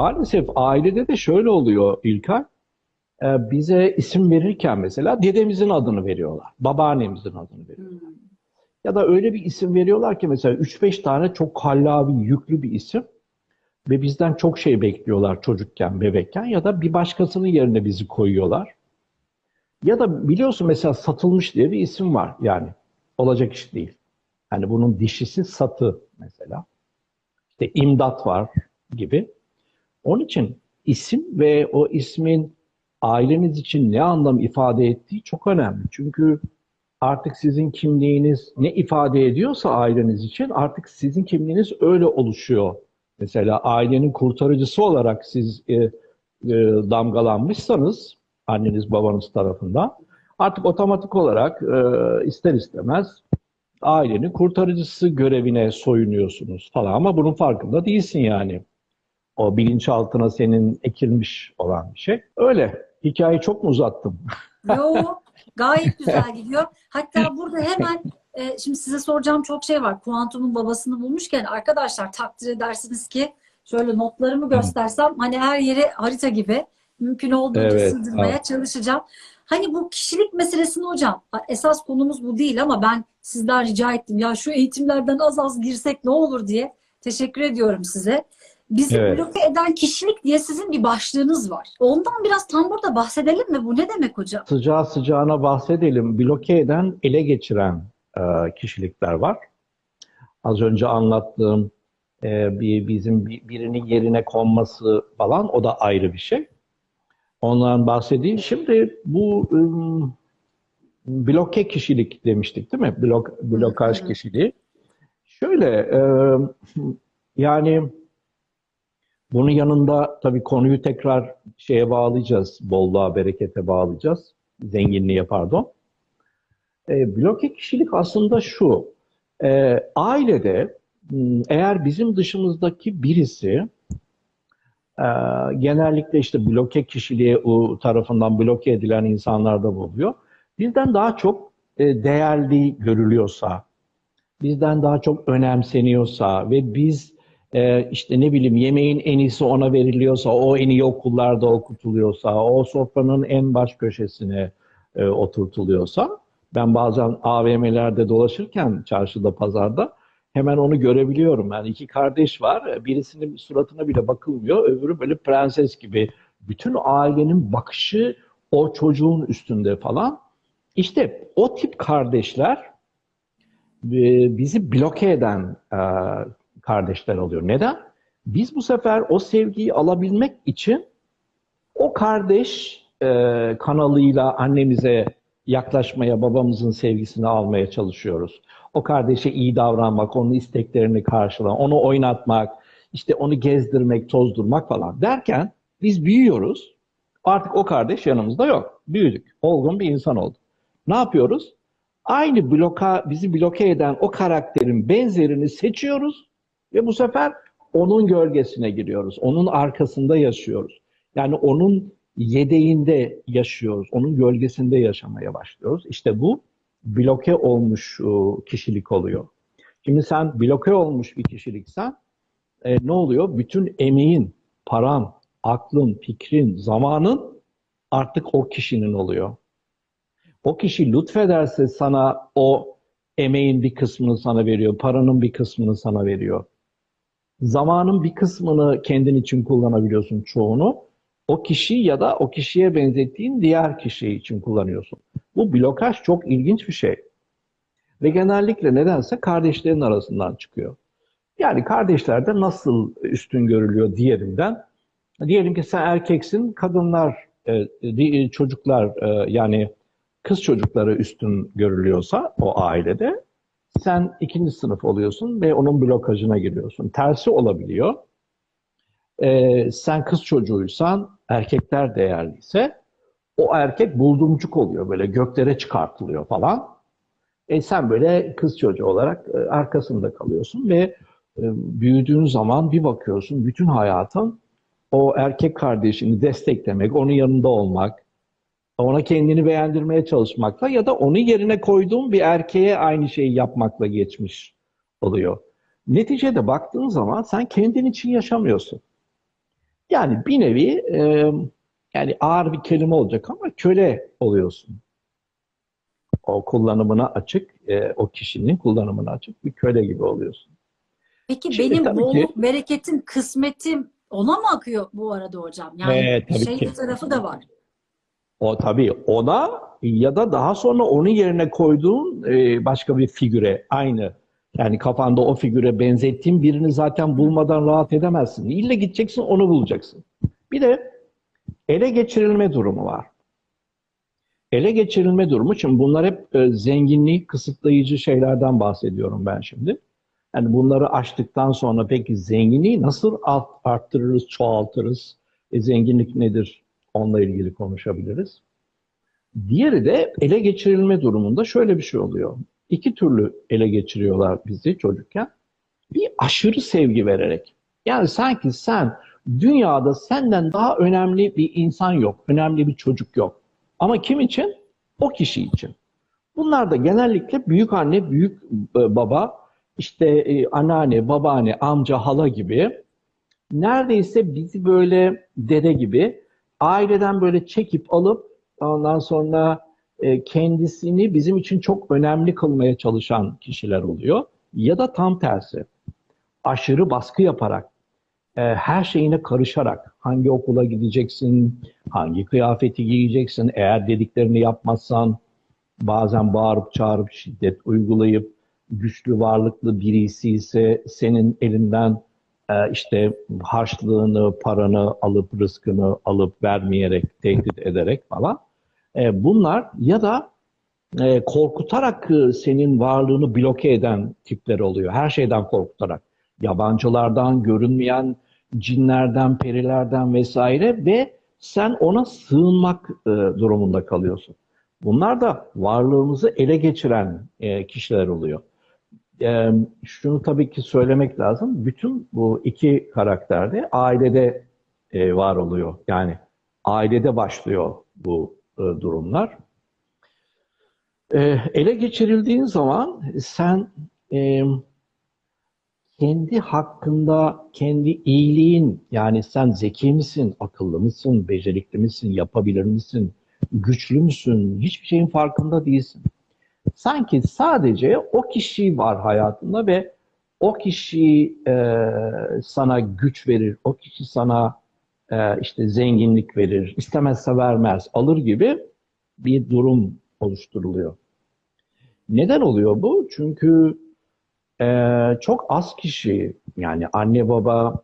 maalesef ailede de şöyle oluyor İlkay. Ee, bize isim verirken mesela dedemizin adını veriyorlar. Babaannemizin adını veriyorlar. Hmm. Ya da öyle bir isim veriyorlar ki mesela 3-5 tane çok kallavi, yüklü bir isim ve bizden çok şey bekliyorlar çocukken, bebekken ya da bir başkasının yerine bizi koyuyorlar. Ya da biliyorsun mesela satılmış diye bir isim var yani. Olacak iş değil. Hani bunun dişisi satı mesela. İşte imdat var gibi. Onun için isim ve o ismin aileniz için ne anlam ifade ettiği çok önemli. Çünkü artık sizin kimliğiniz ne ifade ediyorsa aileniz için artık sizin kimliğiniz öyle oluşuyor. Mesela ailenin kurtarıcısı olarak siz e, e, damgalanmışsanız anneniz babanız tarafından artık otomatik olarak e, ister istemez ailenin kurtarıcısı görevine soyunuyorsunuz falan ama bunun farkında değilsin yani. O bilinçaltına senin ekilmiş olan bir şey. Öyle. Hikayeyi çok mu uzattım? Yo, gayet güzel gidiyor. Hatta burada hemen e, şimdi size soracağım çok şey var. Kuantumun babasını bulmuşken arkadaşlar takdir edersiniz ki şöyle notlarımı göstersem hani her yeri harita gibi mümkün olduğunca Evet, sığdırmaya evet. çalışacağım. Hani bu kişilik meselesini hocam esas konumuz bu değil ama ben sizden rica ettim. Ya şu eğitimlerden az az girsek ne olur diye teşekkür ediyorum size. Bizi Evet. bloke eden kişilik diye sizin bir başlığınız var. Ondan biraz tam burada bahsedelim mi? Bu ne demek hocam? Sıcağı sıcağına bahsedelim. Bloke eden, ele geçiren e, kişilikler var. Az önce anlattığım e, bir bizim bir- birinin yerine konması falan o da ayrı bir şey. Ondan bahsedeyim. Şimdi bu ım, bloke kişilik demiştik değil mi? Blok, blokaj kişiliği. Şöyle e, yani bunun yanında tabii konuyu tekrar şeye bağlayacağız. Bolluğa, berekete bağlayacağız. Zenginliğe pardon. E, bloke kişilik aslında şu. E, ailede eğer bizim dışımızdaki birisi e, genellikle işte bloke kişiliğe o tarafından bloke edilen insanlarda buluyor. Bizden daha çok e, değerli görülüyorsa, bizden daha çok önemseniyorsa ve biz e, işte ne bileyim yemeğin en iyisi ona veriliyorsa, o en iyi okullarda okutuluyorsa, o sofranın en baş köşesine e, oturtuluyorsa, ben bazen AVM'lerde dolaşırken çarşıda, pazarda hemen onu görebiliyorum. Yani iki kardeş var, birisinin suratına bile bakılmıyor, öbürü böyle prenses gibi. Bütün ailenin bakışı o çocuğun üstünde falan. İşte o tip kardeşler e, bizi bloke eden e, kardeşler oluyor. Neden? Biz bu sefer o sevgiyi alabilmek için o kardeş e, kanalıyla annemize yaklaşmaya, babamızın sevgisini almaya çalışıyoruz. O kardeşe iyi davranmak, onun isteklerini karşılamak, onu oynatmak, işte onu gezdirmek, tozdurmak falan derken biz büyüyoruz. Artık o kardeş yanımızda yok. Büyüdük. Olgun bir insan olduk. Ne yapıyoruz? Aynı bloka, bizi bloke eden o karakterin benzerini seçiyoruz ve bu sefer onun gölgesine giriyoruz. Onun arkasında yaşıyoruz. Yani onun yedeğinde yaşıyoruz. Onun gölgesinde yaşamaya başlıyoruz. İşte bu bloke olmuş e, kişilik oluyor. Şimdi sen bloke olmuş bir kişiliksen e, ne oluyor? Bütün emeğin, paran, aklın, fikrin, zamanın artık o kişinin oluyor. O kişi lütfederse sana o emeğin bir kısmını sana veriyor, paranın bir kısmını sana veriyor. Zamanın bir kısmını kendin için kullanabiliyorsun çoğunu. O kişi ya da o kişiye benzettiğin diğer kişi için kullanıyorsun. Bu blokaj çok ilginç bir şey. Ve genellikle nedense kardeşlerin arasından çıkıyor. Yani kardeşlerde nasıl üstün görülüyor diğerinden? Diyelim ki sen erkeksin, kadınlar, e, çocuklar e, yani kız çocukları üstün görülüyorsa o ailede sen ikinci sınıf oluyorsun ve onun blokajına giriyorsun. Tersi olabiliyor. Ee, sen kız çocuğuysan, erkekler değerliyse o erkek buldumcuk oluyor böyle göklere çıkartılıyor falan. E sen böyle kız çocuğu olarak e, arkasında kalıyorsun ve e, büyüdüğün zaman bir bakıyorsun bütün hayatın o erkek kardeşini desteklemek, onun yanında olmak, ona kendini beğendirmeye çalışmakla ya da onun yerine koyduğun bir erkeğe aynı şeyi yapmakla geçmiş oluyor. Neticede baktığın zaman sen kendin için yaşamıyorsun. Yani bir nevi e, yani ağır bir kelime olacak ama köle oluyorsun. O kullanımına açık, e, o kişinin kullanımına açık bir köle gibi oluyorsun. Peki Şimdi benim bolluk, bereketim, kısmetim ona mı akıyor bu arada hocam? Yani tabii şey ki. tarafı da var. O tabii ona ya da daha sonra onun yerine koyduğun e, başka bir figüre aynı. Yani kafanda o figüre benzettiğin birini zaten bulmadan rahat edemezsin. İlle gideceksin onu bulacaksın. Bir de ele geçirilme durumu var. Ele geçirilme durumu için bunlar hep e, zenginliği kısıtlayıcı şeylerden bahsediyorum ben şimdi. Yani bunları aştıktan sonra peki zenginliği nasıl art- arttırırız, çoğaltırız? E, zenginlik nedir? Onunla ilgili konuşabiliriz. Diğeri de ele geçirilme durumunda şöyle bir şey oluyor. İki türlü ele geçiriyorlar bizi çocukken. Bir aşırı sevgi vererek. Yani sanki sen dünyada senden daha önemli bir insan yok, önemli bir çocuk yok. Ama kim için? O kişi için. Bunlar da genellikle büyük anne, büyük e, baba, işte e, anneanne, babaanne, amca, hala gibi neredeyse bizi böyle dede gibi aileden böyle çekip alıp ondan sonra e, kendisini bizim için çok önemli kılmaya çalışan kişiler oluyor. Ya da tam tersi. Aşırı baskı yaparak, e, her şeyine karışarak hangi okula gideceksin, hangi kıyafeti giyeceksin, eğer dediklerini yapmazsan bazen bağırıp çağırıp şiddet uygulayıp güçlü varlıklı birisi ise senin elinden işte harçlığını, paranı alıp rızkını alıp vermeyerek, tehdit ederek falan. E, bunlar ya da e, korkutarak e, senin varlığını bloke eden tipler oluyor. Her şeyden korkutarak. Yabancılardan, görünmeyen cinlerden, perilerden vesaire ve sen ona sığınmak e, durumunda kalıyorsun. Bunlar da varlığımızı ele geçiren e, kişiler oluyor. E, şunu tabii ki söylemek lazım. Bütün bu iki karakter de ailede e, var oluyor. Yani ailede başlıyor bu e, durumlar. E, ele geçirildiğin zaman sen e, kendi hakkında, kendi iyiliğin, yani sen zeki misin, akıllı mısın, becerikli misin, yapabilir misin, güçlü müsün, hiçbir şeyin farkında değilsin. Sanki sadece o kişi var hayatında ve o kişi e, sana güç verir, o kişi sana e, işte zenginlik verir, istemezse vermez, alır gibi bir durum oluşturuluyor. Neden oluyor bu? Çünkü e, çok az kişi, yani anne baba,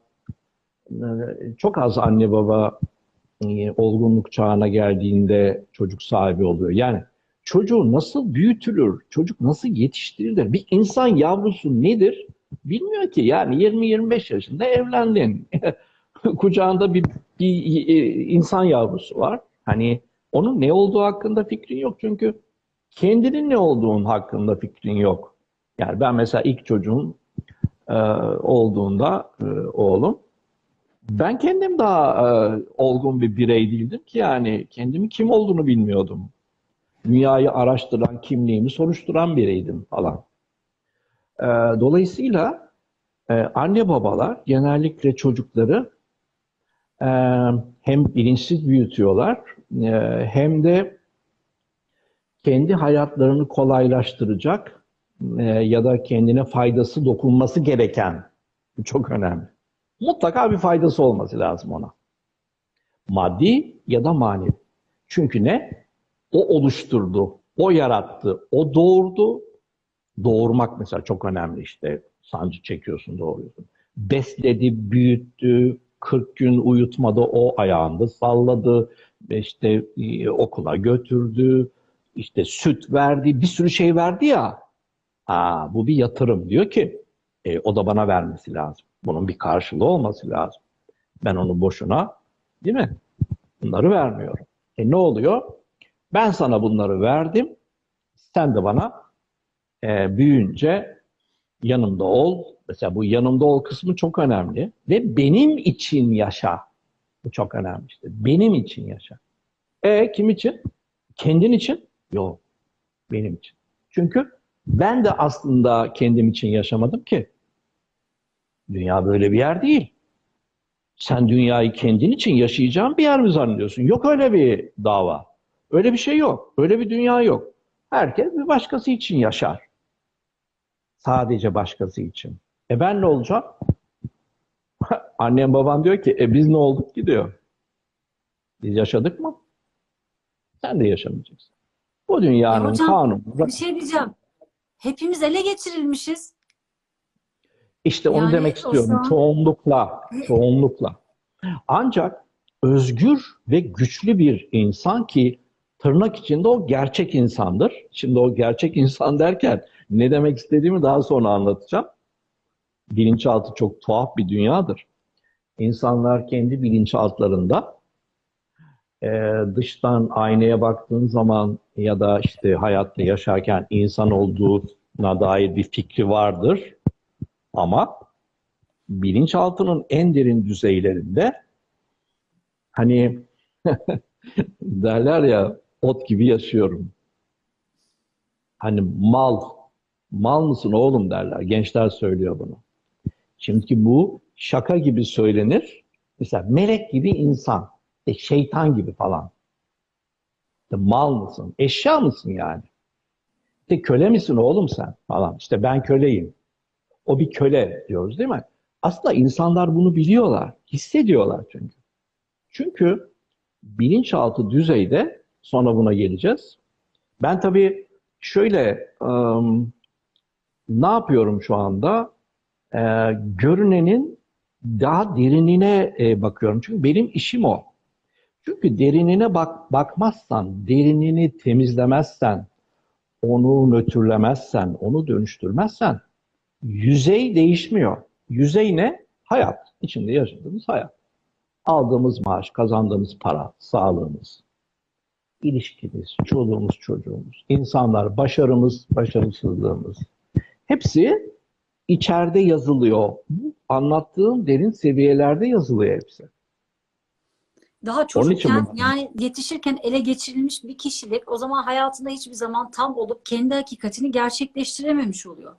e, çok az anne baba e, olgunluk çağına geldiğinde çocuk sahibi oluyor. Yani çocuğu nasıl büyütülür, çocuk nasıl yetiştirilir, bir insan yavrusu nedir bilmiyor ki. Yani 20-25 yaşında evlendin. Kucağında bir, bir e, insan yavrusu var. Hani onun ne olduğu hakkında fikrin yok çünkü kendinin ne olduğun hakkında fikrin yok. Yani ben mesela ilk çocuğum e, olduğunda e, oğlum ben kendim daha e, olgun bir birey değildim ki yani kendimi kim olduğunu bilmiyordum. Dünyayı araştıran, kimliğimi soruşturan bireydim falan. E, dolayısıyla e, anne babalar genellikle çocukları e, hem bilinçsiz büyütüyorlar e, hem de kendi hayatlarını kolaylaştıracak e, ya da kendine faydası dokunması gereken bu çok önemli. Mutlaka bir faydası olması lazım ona. Maddi ya da manevi. Çünkü ne? O oluşturdu, o yarattı, o doğurdu. Doğurmak mesela çok önemli işte. Sancı çekiyorsun, doğuruyorsun. Besledi, büyüttü, 40 gün uyutmadı, o ayağında salladı, işte e, okula götürdü, işte süt verdi, bir sürü şey verdi ya. Aa, bu bir yatırım diyor ki e, o da bana vermesi lazım. Bunun bir karşılığı olması lazım. Ben onu boşuna değil mi? Bunları vermiyorum. E ne oluyor? Ben sana bunları verdim. Sen de bana e, büyüyünce yanımda ol. Mesela bu yanımda ol kısmı çok önemli. Ve benim için yaşa. Bu çok önemli işte. Benim için yaşa. E kim için? Kendin için? Yok. Benim için. Çünkü ben de aslında kendim için yaşamadım ki. Dünya böyle bir yer değil. Sen dünyayı kendin için yaşayacağın bir yer mi zannediyorsun? Yok öyle bir dava. Öyle bir şey yok. Öyle bir dünya yok. Herkes bir başkası için yaşar. Sadece başkası için. E ben ne olacağım? Annem babam diyor ki e biz ne olduk ki diyor. Biz yaşadık mı? Sen de yaşamayacaksın. Bu dünyanın E hocam, kanunu. Bir şey diyeceğim. Hepimiz ele geçirilmişiz. İşte onu Yani demek o istiyorum. zaman- Çoğunlukla, çoğunlukla. Ancak özgür ve güçlü bir insan ki tırnak içinde o gerçek insandır. Şimdi o gerçek insan derken ne demek istediğimi daha sonra anlatacağım. Bilinçaltı çok tuhaf bir dünyadır. İnsanlar kendi bilinçaltlarında e, dıştan aynaya baktığın zaman ya da işte hayatta yaşarken insan olduğuna dair bir fikri vardır. Ama bilinçaltının en derin düzeylerinde hani derler ya ot gibi yaşıyorum. Hani mal, mal mısın oğlum derler. Gençler söylüyor bunu. Şimdi bu şaka gibi söylenir. Mesela melek gibi insan, e, şeytan gibi falan. İşte mal mısın? Eşya mısın yani? İşte köle misin oğlum sen falan. İşte ben köleyim. O bir köle diyoruz değil mi? Aslında insanlar bunu biliyorlar, hissediyorlar çünkü. Çünkü bilinçaltı düzeyde, sonra buna geleceğiz. Ben tabii şöyle, ım, ne yapıyorum şu anda? Ee, görünenin daha derinine e, bakıyorum. Çünkü benim işim o. Çünkü derinine bak bakmazsan, derinini temizlemezsen, onu nötrlemezsen, onu dönüştürmezsen yüzey değişmiyor. Yüzey ne? Hayat. İçinde yaşadığımız hayat. Aldığımız maaş, kazandığımız para, sağlığımız, ilişkimiz, çoluğumuz, çocuğumuz, insanlar, başarımız, başarısızlığımız. Hepsi içeride yazılıyor. Bu anlattığım derin seviyelerde yazılıyor hepsi. Daha çocukken yani yetişirken ele geçirilmiş bir kişilik o zaman hayatında hiçbir zaman tam olup kendi hakikatini gerçekleştirememiş oluyor.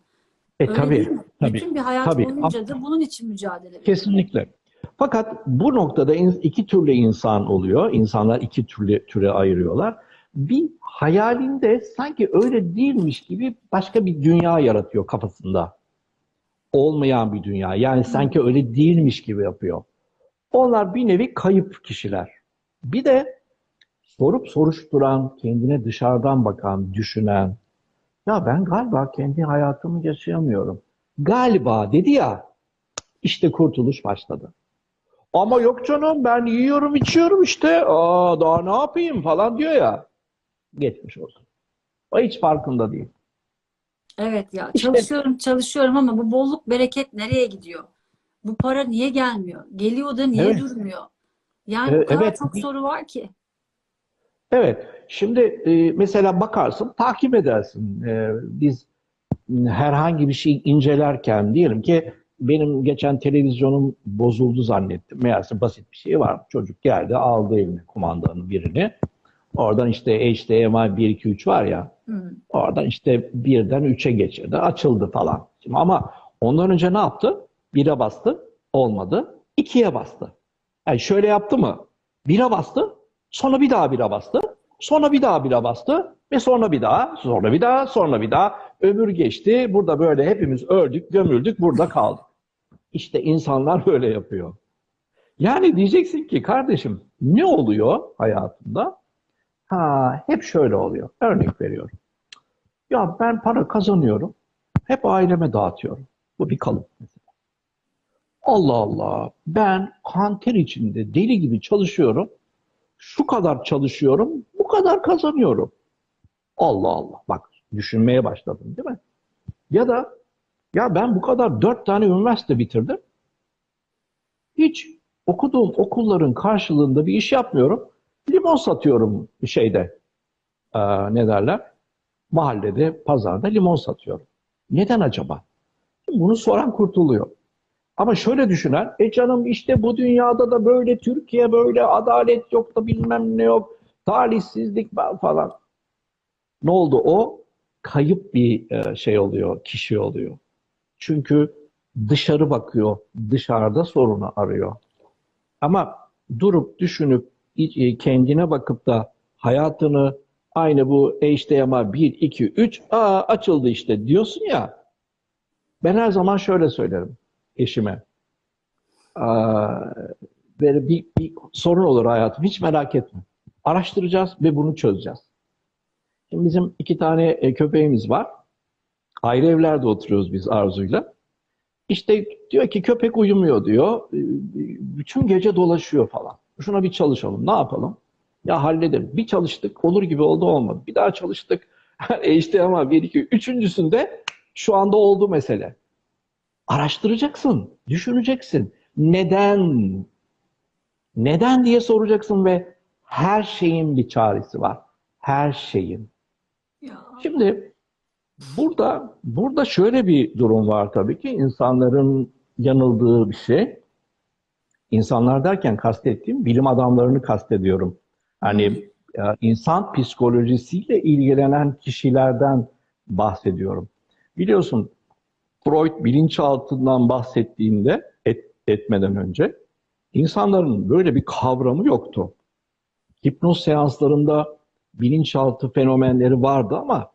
E Öyle tabii, değil mi? tabii, Bütün bir hayat tabii. boyunca da bunun için mücadele veriyor. Kesinlikle. Fakat bu noktada iki türlü insan oluyor. İnsanlar iki türlü türe ayırıyorlar. Bir hayalinde sanki öyle değilmiş gibi başka bir dünya yaratıyor kafasında. Olmayan bir dünya. Yani sanki öyle değilmiş gibi yapıyor. Onlar bir nevi kayıp kişiler. Bir de sorup soruşturan, kendine dışarıdan bakan, düşünen, ya ben galiba kendi hayatımı yaşayamıyorum. Galiba dedi ya, işte kurtuluş başladı. Ama yok canım ben yiyorum içiyorum işte. Aa, daha ne yapayım falan diyor ya. Geçmiş olsun. O hiç farkında değil. Evet ya İşte- çalışıyorum çalışıyorum ama bu bolluk bereket nereye gidiyor? Bu para niye gelmiyor? Geliyor da niye Evet. durmuyor? Yani Ee, o kadar evet. çok soru var ki. Evet. Şimdi e, mesela bakarsın, takip edersin. E, biz herhangi bir şey incelerken diyelim ki benim geçen televizyonum bozuldu zannettim. Meğerse basit bir şey var. Çocuk geldi, aldı eline kumandanın birini. Oradan işte HDMI 1, 2, 3 var ya. Hı. Oradan işte birden üçe geçirdi. Açıldı falan. Şimdi ama ondan önce ne yaptı? Bire bastı. Olmadı. İkiye bastı. Yani şöyle yaptı mı? Bire bastı. Sonra bir daha bire bastı. Sonra bir daha bire bastı. Ve sonra bir daha. Sonra bir daha. Sonra bir daha. Ömür geçti. Burada böyle hepimiz öldük, gömüldük. Burada kaldık. İşte insanlar böyle yapıyor. Yani diyeceksin ki kardeşim ne oluyor hayatında? Ha, hep şöyle oluyor. Örnek veriyorum. Ya ben para kazanıyorum. Hep aileme dağıtıyorum. Bu bir kalıp mesela. Allah Allah. Ben kanter içinde deli gibi çalışıyorum. Şu kadar çalışıyorum. Bu kadar kazanıyorum. Allah Allah. Bak düşünmeye başladım değil mi? Ya da ya ben bu kadar dört tane üniversite bitirdim. Hiç okuduğum okulların karşılığında bir iş yapmıyorum. Limon satıyorum şeyde. Ee, ne derler? mahallede, pazarda limon satıyorum. Neden acaba? Bunu soran kurtuluyor. Ama şöyle düşünen, e canım işte bu dünyada da böyle, Türkiye böyle, adalet yok da bilmem ne yok, talihsizlik falan. Ne oldu? O kayıp bir e, şey oluyor, kişi oluyor. Çünkü dışarı bakıyor, dışarıda sorunu arıyor. Ama durup düşünüp e, kendine bakıp da hayatını aynı bu HDMI 1, 2, 3 aa açıldı işte diyorsun ya ben her zaman şöyle söylerim eşime. Böyle bir, bir sorun olur hayatım hiç merak etme. Araştıracağız ve bunu çözeceğiz. Şimdi bizim iki tane e, köpeğimiz var. Ayrı evlerde oturuyoruz biz Arzu'yla. İşte diyor ki köpek uyumuyor diyor. E, Bütün gece dolaşıyor falan. Şuna bir çalışalım. Ne yapalım? Ya halledelim. Bir çalıştık. Olur gibi oldu olmadı. Bir daha çalıştık. E işte ama bir iki üçüncüsünde şu anda oldu mesele. Araştıracaksın. Düşüneceksin. Neden? Neden diye soracaksın ve her şeyin bir çaresi var. Her şeyin. Ya. Şimdi burada burada şöyle bir durum var tabii ki insanların yanıldığı bir şey. İnsanlar derken kastettiğim bilim adamlarını kastediyorum. Hani e, insan psikolojisiyle ilgilenen kişilerden bahsediyorum. Biliyorsun Freud bilinçaltından bahsettiğinde et, etmeden önce insanların böyle bir kavramı yoktu. Hipnoz seanslarında bilinçaltı fenomenleri vardı ama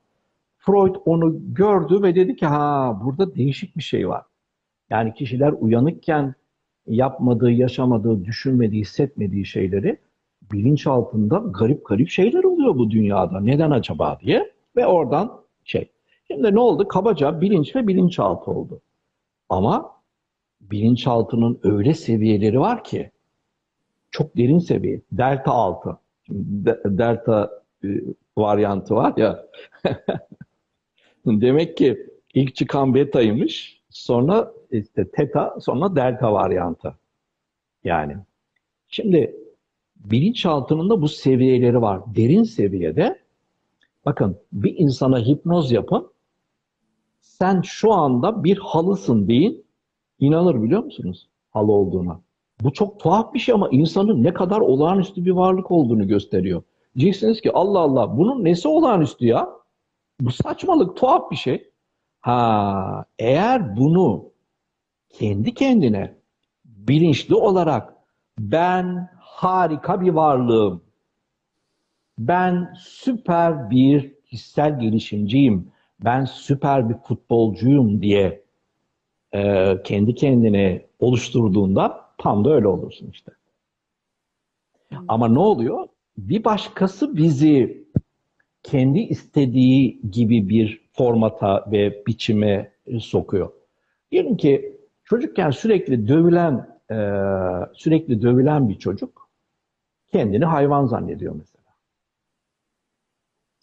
Freud onu gördü ve dedi ki ha burada değişik bir şey var. Yani kişiler uyanıkken yapmadığı, yaşamadığı, düşünmediği, hissetmediği şeyleri bilinçaltında garip garip şeyler oluyor bu dünyada. Neden acaba diye ve oradan şey. Şimdi ne oldu? Kabaca bilinç ve bilinçaltı oldu. Ama bilinçaltının öyle seviyeleri var ki çok derin seviye. Delta 6. Şimdi de- delta e, varyantı var ya. Demek ki ilk çıkan betaymış. Sonra işte teta, sonra delta varyantı. Yani. Şimdi bilinçaltının da bu seviyeleri var. Derin seviyede bakın bir insana hipnoz yapın. Sen şu anda bir halısın deyin. inanır biliyor musunuz? Halı olduğuna. Bu çok tuhaf bir şey ama insanın ne kadar olağanüstü bir varlık olduğunu gösteriyor. Diyeceksiniz ki Allah Allah bunun nesi olağanüstü ya? Bu saçmalık tuhaf bir şey. Ha, eğer bunu kendi kendine bilinçli olarak ben harika bir varlığım, ben süper bir kişisel gelişimciyim, ben süper bir futbolcuyum diye e, kendi kendine oluşturduğunda tam da öyle olursun işte. Ama ne oluyor? Bir başkası bizi kendi istediği gibi bir formata ve biçime e, sokuyor. Diyelim ki çocukken sürekli dövülen e, sürekli dövülen bir çocuk kendini hayvan zannediyor mesela.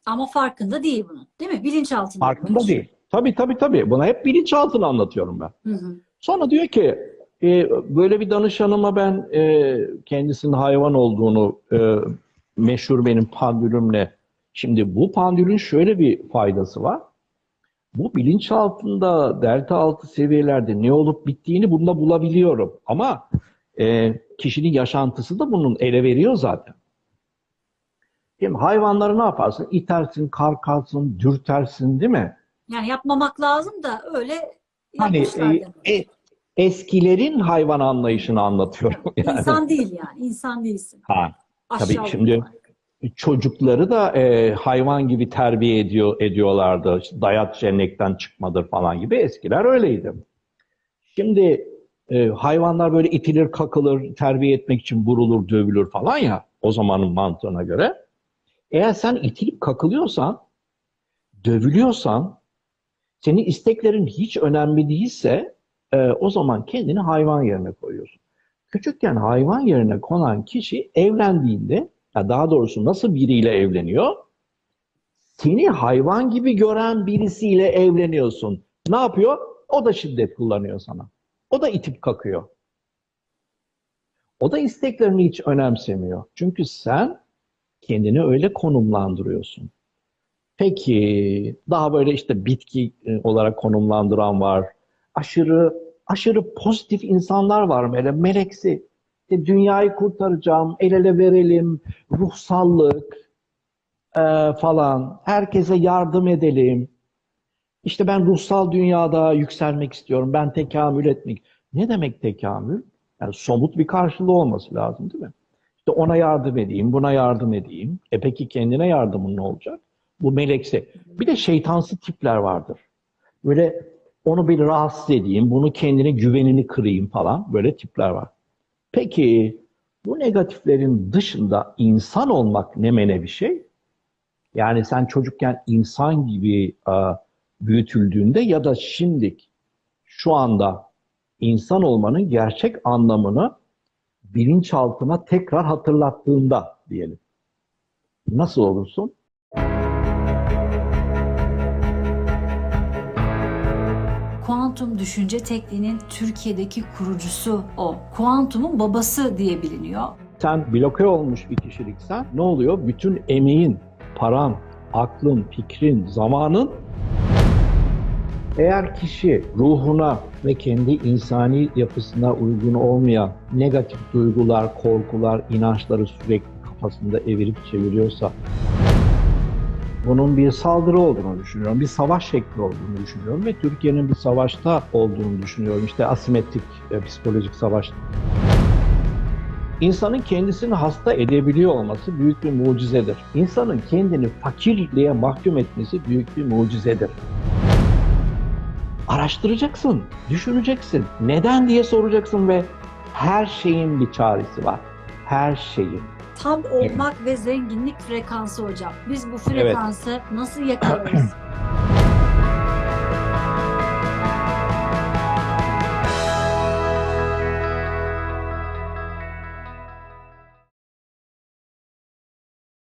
Ama farkında değil bunun. Değil mi? Bilinçaltında. Farkında değil. Tabii tabii tabii. Buna hep bilinçaltını anlatıyorum ben. Hı hı. Sonra diyor ki e, böyle bir danışanıma ben e, kendisinin hayvan olduğunu e, meşhur benim pandülümle şimdi bu pandülün şöyle bir faydası var. Bu bilinçaltında delta altı seviyelerde ne olup bittiğini bunda bulabiliyorum. Ama e, kişinin yaşantısı da bunun ele veriyor zaten. Şimdi hayvanları ne yaparsın? İtersin, kalkarsın, dürtersin değil mi? Yani yapmamak lazım da öyle Hani e, e, eskilerin hayvan anlayışını anlatıyorum. Yani. İnsan değil yani. İnsan değilsin. Ha, Tabii şimdi- yukarı. Çocukları da e, hayvan gibi terbiye ediyor ediyorlardı. İşte dayat cennekten çıkmadır falan gibi eskiler öyleydi. Şimdi e, hayvanlar böyle itilir, kakılır, terbiye etmek için vurulur, dövülür falan ya o zamanın mantığına göre. Eğer sen itilip kakılıyorsan, dövülüyorsan, senin isteklerin hiç önemli değilse e, o zaman kendini hayvan yerine koyuyorsun. Küçükken hayvan yerine konan kişi evlendiğinde daha doğrusu nasıl biriyle evleniyor? Seni hayvan gibi gören birisiyle evleniyorsun. Ne yapıyor? O da şiddet kullanıyor sana. O da itip kakıyor. O da isteklerini hiç önemsemiyor. Çünkü sen kendini öyle konumlandırıyorsun. Peki daha böyle işte bitki e, olarak konumlandıran var. Aşırı aşırı pozitif insanlar var böyle meleksi. İşte dünyayı kurtaracağım, el ele verelim, ruhsallık e, falan. Herkese yardım edelim. İşte ben ruhsal dünyada yükselmek istiyorum. Ben tekamül etmek. Ne demek tekamül? Yani somut bir karşılığı olması lazım değil mi? İşte ona yardım edeyim, buna yardım edeyim. E peki kendine yardımın ne olacak? Bu melekse. Bir de şeytansı tipler vardır. Böyle onu bir rahatsız edeyim, bunu kendine güvenini kırayım falan böyle tipler var. Peki bu negatiflerin dışında insan olmak ne mene bir şey? Yani sen çocukken insan gibi e, büyütüldüğünde ya da şimdi şu anda insan olmanın gerçek anlamını bilinçaltına tekrar hatırlattığında diyelim. Nasıl olursun? Kuantum düşünce tekniğinin Türkiye'deki kurucusu o. Kuantumun babası diye biliniyor. Sen bloke olmuş bir kişiliksen ne oluyor? Bütün emeğin, paran, aklın, fikrin, zamanın eğer kişi ruhuna ve kendi insani yapısına uygun olmayan negatif duygular, korkular, inançları sürekli kafasında evirip çeviriyorsa bunun bir saldırı olduğunu düşünüyorum. Bir savaş şekli olduğunu düşünüyorum ve Türkiye'nin bir savaşta olduğunu düşünüyorum. İşte asimetrik e, psikolojik savaş. İnsanın kendisini hasta edebiliyor olması büyük bir mucizedir. İnsanın kendini fakirliğe mahkum etmesi büyük bir mucizedir. Araştıracaksın, düşüneceksin. Neden diye soracaksın ve her şeyin bir çaresi var. Her şeyin. Tam olmak ve zenginlik frekansı hocam. Biz bu frekansı nasıl yakalarız?